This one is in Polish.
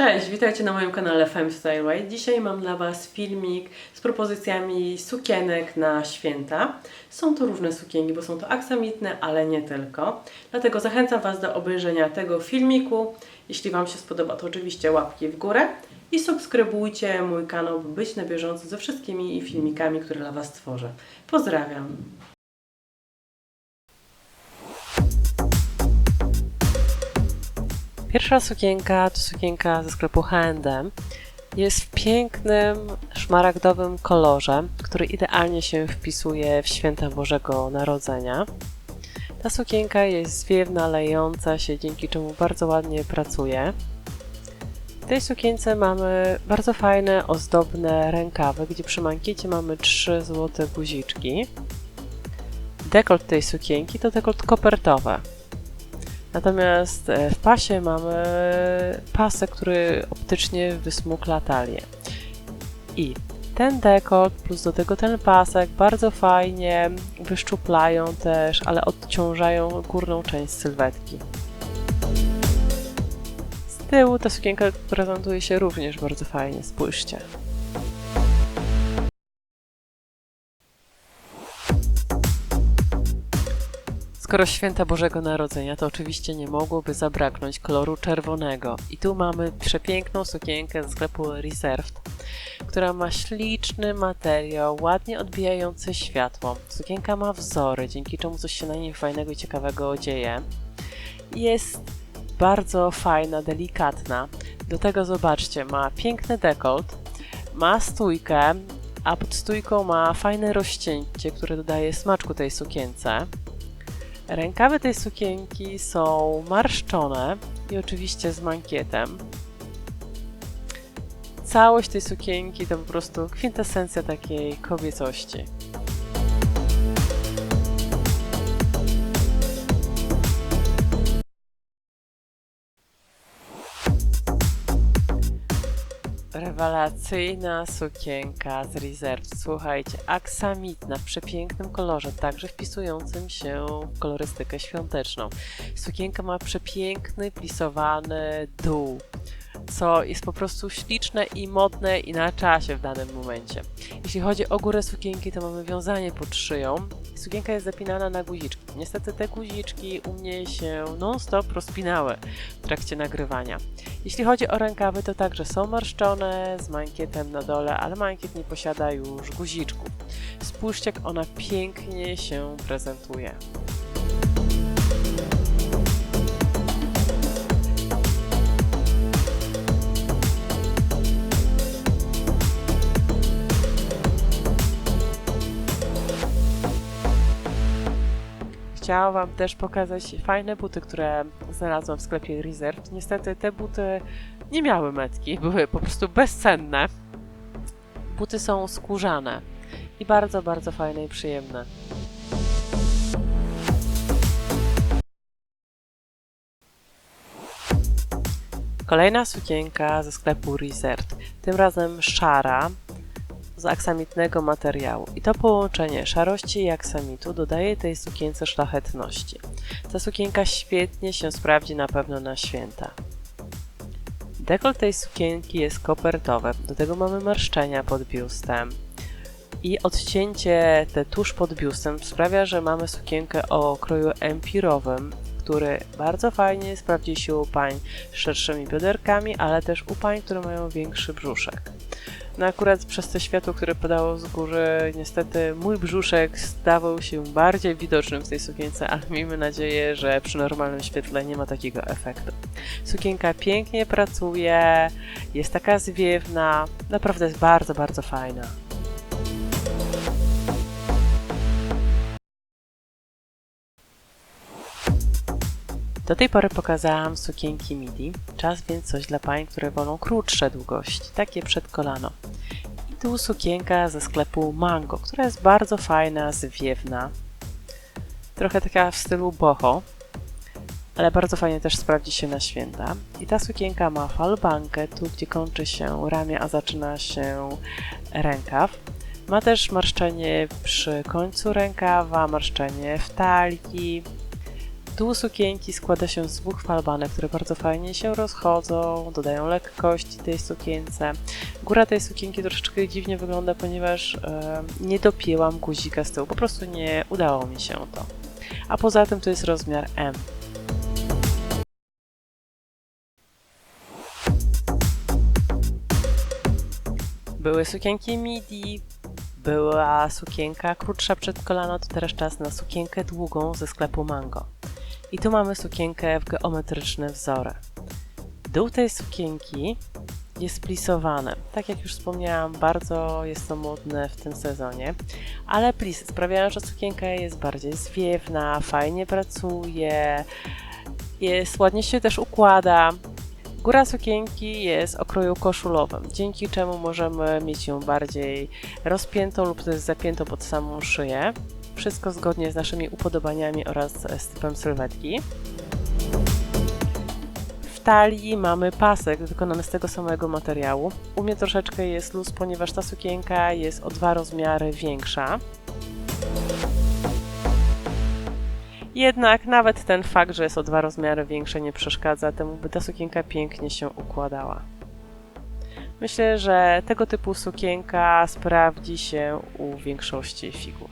Cześć, witajcie na moim kanale Femme Style Way. Dzisiaj mam dla Was filmik z propozycjami sukienek na święta. Są to różne sukienki, bo są to aksamitne, ale nie tylko. Dlatego zachęcam Was do obejrzenia tego filmiku. Jeśli Wam się spodoba, to oczywiście łapki w górę i subskrybujcie mój kanał, by być na bieżąco ze wszystkimi filmikami, które dla Was tworzę. Pozdrawiam! Pierwsza sukienka to sukienka ze sklepu H&M. Jest w pięknym, szmaragdowym kolorze, który idealnie się wpisuje w święta Bożego Narodzenia. Ta sukienka jest zwiewna, lejąca się, dzięki czemu bardzo ładnie pracuje. W tej sukience mamy bardzo fajne, ozdobne rękawy, gdzie przy mankiecie mamy trzy złote guziczki. Dekolt tej sukienki to dekolt kopertowy. Natomiast e, w pasie mamy pasek, który optycznie wysmukla talię. I ten dekolt plus do tego ten pasek bardzo fajnie wyszczuplają też, ale odciążają górną część sylwetki. Z tyłu ta sukienka prezentuje się również bardzo fajnie, spójrzcie. Skoro święta Bożego Narodzenia, to oczywiście nie mogłoby zabraknąć koloru czerwonego. I tu mamy przepiękną sukienkę ze sklepu Reserved, która ma śliczny materiał, ładnie odbijający światło. Sukienka ma wzory, dzięki czemu coś się na niej fajnego i ciekawego dzieje. Jest bardzo fajna, delikatna. Do tego zobaczcie, ma piękny dekolt, ma stójkę, a pod stójką ma fajne rozcięcie, które dodaje smaczku tej sukience. Rękawy tej sukienki są marszczone i oczywiście z mankietem. Całość tej sukienki to po prostu kwintesencja takiej kobiecości. Rewelacyjna sukienka z Reserve. Słuchajcie, aksamitna w przepięknym kolorze, także wpisującym się w kolorystykę świąteczną. Sukienka ma przepiękny, plisowany dół, co jest po prostu śliczne i modne i na czasie w danym momencie. Jeśli chodzi o górę sukienki, to mamy wiązanie pod szyją. Sukienka jest zapinana na guziczki. Niestety te guziczki u mnie się non-stop rozpinały w trakcie nagrywania. Jeśli chodzi o rękawy, to także są marszczone z mankietem na dole, ale mankiet nie posiada już guziczków. Spójrzcie, jak ona pięknie się prezentuje. Chciałam Wam też pokazać fajne buty, które znalazłam w sklepie Reserved. Niestety te buty nie miały metki, były po prostu bezcenne. Buty są skórzane i bardzo, bardzo fajne i przyjemne. Kolejna sukienka ze sklepu Reserved, tym razem szara, z aksamitnego materiału. I to połączenie szarości i aksamitu dodaje tej sukience szlachetności. Ta sukienka świetnie się sprawdzi na pewno na święta. Dekolt tej sukienki jest kopertowe, do tego mamy marszczenia pod biustem. I odcięcie te tuż pod biustem sprawia, że mamy sukienkę o kroju empirowym, który bardzo fajnie sprawdzi się u pań z szerszymi bioderkami, ale też u pań, które mają większy brzuszek. No akurat przez to światło, które padało z góry, niestety mój brzuszek stawał się bardziej widocznym w tej sukience, ale miejmy nadzieję, że przy normalnym świetle nie ma takiego efektu. Sukienka pięknie pracuje, jest taka zwiewna, naprawdę jest bardzo, bardzo fajna. Do tej pory pokazałam sukienki midi, czas więc coś dla pań, które wolą krótsze długości, takie przed kolano. I tu sukienka ze sklepu Mango, która jest bardzo fajna, zwiewna, trochę taka w stylu boho, ale bardzo fajnie też sprawdzi się na święta. I ta sukienka ma falbankę, tu gdzie kończy się ramię, a zaczyna się rękaw. Ma też marszczenie przy końcu rękawa, marszczenie w talii, Dół sukienki składa się z dwóch falbanek, które bardzo fajnie się rozchodzą, dodają lekkości tej sukience. Góra tej sukienki troszeczkę dziwnie wygląda, ponieważ e, nie dopięłam guzika z tyłu, po prostu nie udało mi się to. A poza tym to jest rozmiar M. Były sukienki midi, była sukienka krótsza przed kolano, to teraz czas na sukienkę długą ze sklepu Mango. I tu mamy sukienkę w geometryczne wzory. Dół tej sukienki jest plisowany. Tak jak już wspomniałam, bardzo jest to modne w tym sezonie, ale plisy sprawiają, że sukienka jest bardziej zwiewna, fajnie pracuje, jest ładnie się też układa. Góra sukienki jest o kroju koszulowym, dzięki czemu możemy mieć ją bardziej rozpiętą lub też zapiętą pod samą szyję. Wszystko zgodnie z naszymi upodobaniami oraz z typem sylwetki. W talii mamy pasek wykonany z tego samego materiału. U mnie troszeczkę jest luz, ponieważ ta sukienka jest o dwa rozmiary większa. Jednak nawet ten fakt, że jest o dwa rozmiary większe nie przeszkadza temu, by ta sukienka pięknie się układała. Myślę, że tego typu sukienka sprawdzi się u większości figur.